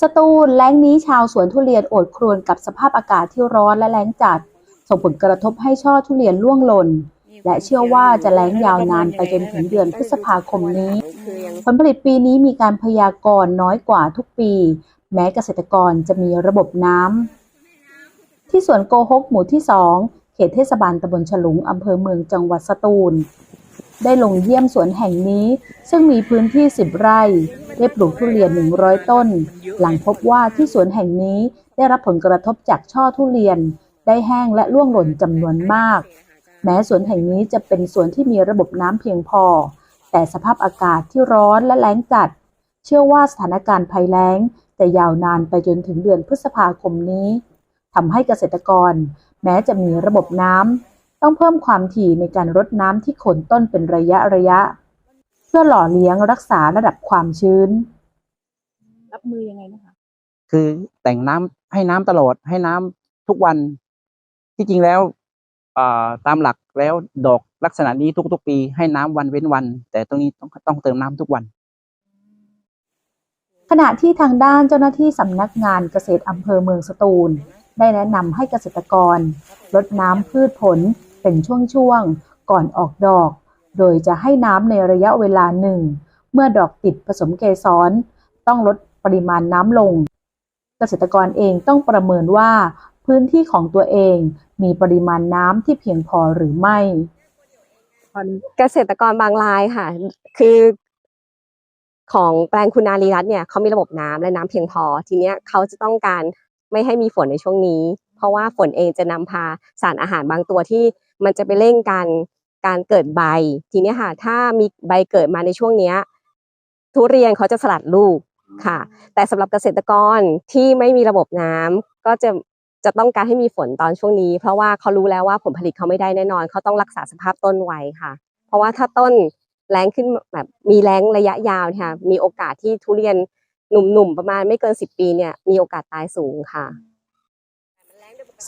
สตูลแล้งนี้ชาวสวนทุเรียนโอดครวญกับสภาพอากาศที่ร้อนและแล้งจัด ส่งผลกระทบให้ช่อทุเรียนร่วงหล่น และเชื่อว่าจะแล้งยาวนานไปจนถึงเดือนพฤษภาคมนี้ ผลผลิตปีนี้มีการพยากรณ์น้อยกว่าทุกปี แม้เกษตรกรจะมีระบบน้ำที่สวนโกฮกหมู่ที่2เขตเทศบาลตำบลฉลุงอำเภอเมืองจังหวัดสตูล ได้ลงเยี่ยมสวนแห่งนี้ ซึ่งมีพื้นที่ 10 ไร่ ได้ปลูกทุเรียน 100 ต้น หลังพบว่าที่สวนแห่งนี้ได้รับผลกระทบจากช่อทุเรียน ได้แห้งและร่วงหล่นจำนวนมาก แม้สวนแห่งนี้จะเป็นสวนที่มีระบบน้ำเพียงพอ แต่สภาพอากาศที่ร้อนและแล้งจัด เชื่อว่าสถานการณ์ภัยแล้งจะยาวนานไปจนถึงเดือนพฤษภาคมนี้ทำให้เกษตรกร แม้จะมีระบบน้ำต้องเพิ่มความถี่ในการรดน้ำที่โคนต้นเป็นระยะระยะ พื่อหล่อเลี้ยงรักษาระดับความชื้น รับมือยังไงนะคะ คือแต่งน้ำให้น้ำตลอดให้น้ำทุกวัน ที่จริงแล้วอ่าตามหลักแล้วดอกลักษณะนี้ทุกๆ ปี ให้น้ำวันเว้นวัน แต่ตรงนี้ต้องต้องเติมน้ำทุกวัน ขณะที่ทางด้านเจ้าหน้าที่สำนักงานเกษตรอำเภอเมืองสตูล ได้แนะนำให้เกษตรกรลดน้ำพืชผลเป็นช่วงๆ ก่อนออกดอก โดยจะให้น้ำในระยะเวลาหนึ่ง เมื่อดอกติดผสมเกสร ต้องลดปริมาณน้ำลง เกษตรกรเองต้องประเมินว่า พื้นที่ของตัวเองมีปริมาณน้ำที่เพียงพอหรือไม่ เกษตรกรบางรายค่ะ คือของแปลงคุณนารีรัตน์เนี่ยเขามีระบบน้ำและน้ำเพียงพอ ทีเนี้ยเขาจะต้องการไม่ให้มีฝนในช่วงนี้ เพราะว่าฝนเองจะนำพาสารอาหารบางตัวที่มันจะไปเร่งการ การเกิดใบ ทีนี้ค่ะ ถ้ามีใบเกิดมาในช่วงเนี้ยทุเรียนเขาจะสลัดลูกค่ะ แต่สำหรับเกษตรกรที่ไม่มีระบบน้ำก็จะจะต้องการให้มีฝนตอนช่วงนี้ เพราะว่าเขารู้แล้วว่าผลผลิตเขาไม่ได้แน่นอน เขาต้องรักษาสภาพต้นไว้ค่ะ เพราะว่าถ้าต้นแรงขึ้นแบบมีแรงระยะยาวเนี่ยค่ะ มีโอกาสที่ทุเรียนหนุ่มๆประมาณไม่เกินสิบปีเนี่ยมีโอกาสตายสูงค่ะ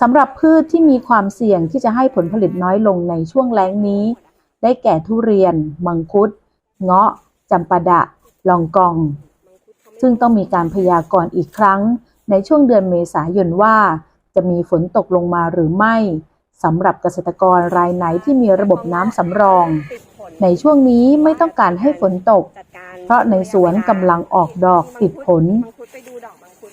สำหรับพืชที่มีความเสี่ยงที่จะให้ผลผลิตน้อยลงในช่วงแล้งนี้ ได้แก่ทุเรียน มังคุด เงาะจำปาดะ ลองกอง ซึ่งต้องมีการพยากรณ์อีกครั้ง ในช่วงเดือนเมษายนว่า จะมีฝนตกลงมาหรือไม่สำหรับเกษตรกรรายไหนที่มีระบบน้ำสำรอง ในช่วงนี้ไม่ต้องการให้ฝนตก เพราะในสวนกำลังออกดอกติดผล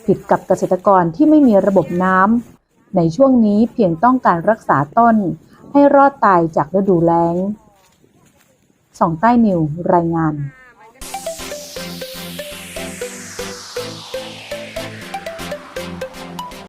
ผิดกับเกษตรกรที่ไม่มีระบบน้ำ ในช่วงนี้เพียงต้องการรักษาต้นให้รอดตายจากฤดูแล้งสองใต้นิวรายงาน